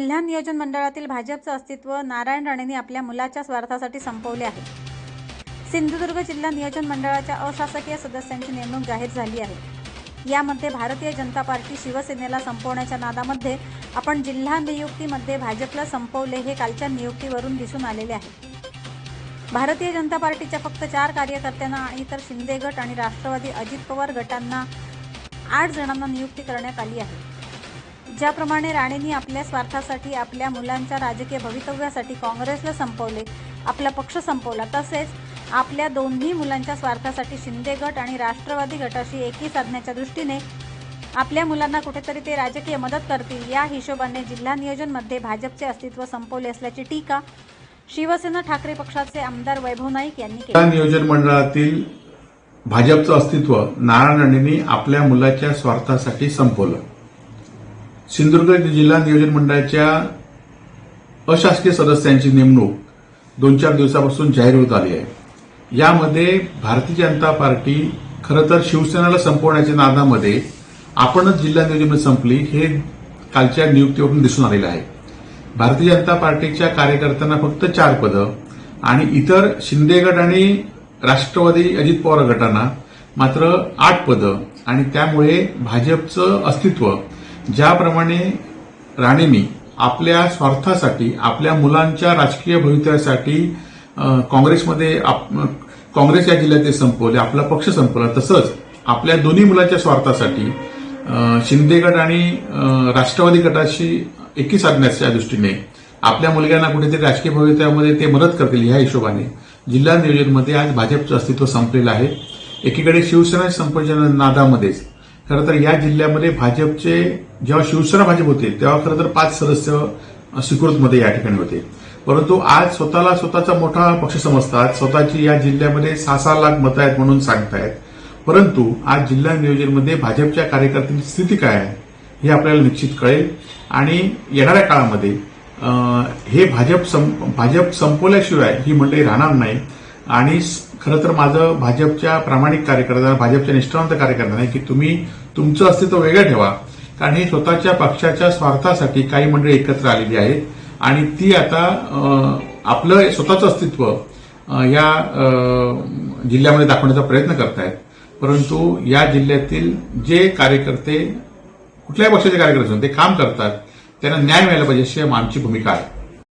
जिल्हा नियोजन मंडळातील भाजपचं अस्तित्व नारायण राणेंनी आपल्या मुलाच्या स्वार्थासाठी संपवले आहे. सिंधुदुर्ग जिल्हा नियोजन मंडळाच्या अशासकीय सदस्यांची नेमणूक जाहीर झाली आहे. यामध्ये भारतीय जनता पार्टी शिवसेनेला संपवण्याच्या नादामध्ये आपण जिल्हा नियुक्तीमध्ये भाजपला संपवले हे कालच्या नियुक्तीवरून दिसून आलेले आहे. भारतीय जनता पार्टीच्या फक्त चार कार्यकर्त्यांना आणि इतर शिंदे गट आणि राष्ट्रवादी अजित पवार गटांना आठ जणांना नियुक्ती करण्यात आली आहे. ज्याप्रमाणे राणेंनी आपल्या स्वार्थासाठी आपल्या मुलांच्या राजकीय भवितव्यासाठी काँग्रेसला संपवले आपला पक्ष संपवला तसेच आपल्या दोन्ही मुलांच्या स्वार्थासाठी शिंदे गट आणि राष्ट्रवादी गटाशी एकी साधण्याच्या दृष्टीने आपल्या मुलांना कुठेतरी ते राजकीय मदत करतील. या हिशोबाने जिल्हा नियोजनमध्ये भाजपचे अस्तित्व संपवले असल्याची टीका शिवसेना ठाकरे पक्षाचे आमदार वैभव नाईक यांनी केली. नियोजन मंडळातील भाजपचं अस्तित्व नारायण राणेंनी आपल्या मुलाच्या स्वार्थासाठी संपवलं. सिंधुदुर्ग जिल्हा नियोजन मंडळाच्या अशासकीय सदस्यांची नेमणूक दोन चार दिवसापासून जाहीर होत आली आहे. यामध्ये भारतीय जनता पार्टी खरं तर शिवसेनेला संपवण्याच्या नादामध्ये आपणच जिल्हा नियोजन संपली हे कालच्या नियुक्तीवरून दिसून आलेलं आहे. भारतीय जनता पार्टीच्या कार्यकर्त्यांना फक्त चार पदं आणि इतर शिंदे गट आणि राष्ट्रवादी अजित पवार गटांना मात्र आठ पदं आणि त्यामुळे भाजपचं अस्तित्व ज्याप्रमाणे राणेंनी आपल्या स्वार्थासाठी आपल्या मुलांच्या राजकीय भवितव्यासाठी काँग्रेसमध्ये आप- काँग्रेस या जिल्ह्यात ते संपवले आपला पक्ष संपवला तसंच आपल्या दोन्ही मुलांच्या स्वार्थासाठी शिंदे गट आणि राष्ट्रवादी गटाशी एकी साधण्याच्या दृष्टीने आपल्या मुलग्यांना कुठेतरी राजकीय भवितव्यामध्ये ते मदत करतील ह्या हिशोबाने जिल्हा नियोजनमध्ये आज भाजपचं अस्तित्व संपलेलं आहे. एकीकडे शिवसेना संपच्या नादामध्येच खरं तर या जिल्ह्यामध्ये भाजपचे जेव्हा शिवसेना भाजप होते तेव्हा खरं तर पाच सदस्य स्वीकृतमध्ये या ठिकाणी होते. परंतु आज स्वतःला स्वतःचा मोठा पक्ष समजतात. स्वतःची या जिल्ह्यामध्ये सहा सहा लाख मतं आहेत म्हणून सांगतायत. परंतु आज जिल्हा नियोजनमध्ये भाजपच्या कार्यकर्त्यांची स्थिती काय आहे हे आपल्याला निश्चित कळेल. आणि येणाऱ्या काळामध्ये हे भाजप संप भाजप संपवल्याशिवाय ही मंडळी राहणार नाही. आणि खरं तर माझं भाजपच्या प्रामाणिक कार्यकर्त्यांना भाजपच्या निष्ठावंत कार्यकर्त्यांना की तुम्ही तुमचं अस्तित्व वेगळं ठेवा. कारण हे स्वतःच्या पक्षाच्या स्वार्थासाठी काही मंडळी एकत्र आलेली आहेत. आणि ती आता आपलं स्वतःचं अस्तित्व या जिल्ह्यामध्ये दाखवण्याचा प्रयत्न करतायत. परंतु या जिल्ह्यातील जे कार्यकर्ते कुठल्याही पक्षाचे कार्यकर्ते ते काम करतात त्यांना न्याय मिळायला पाहिजे अशी आमची भूमिका आहे.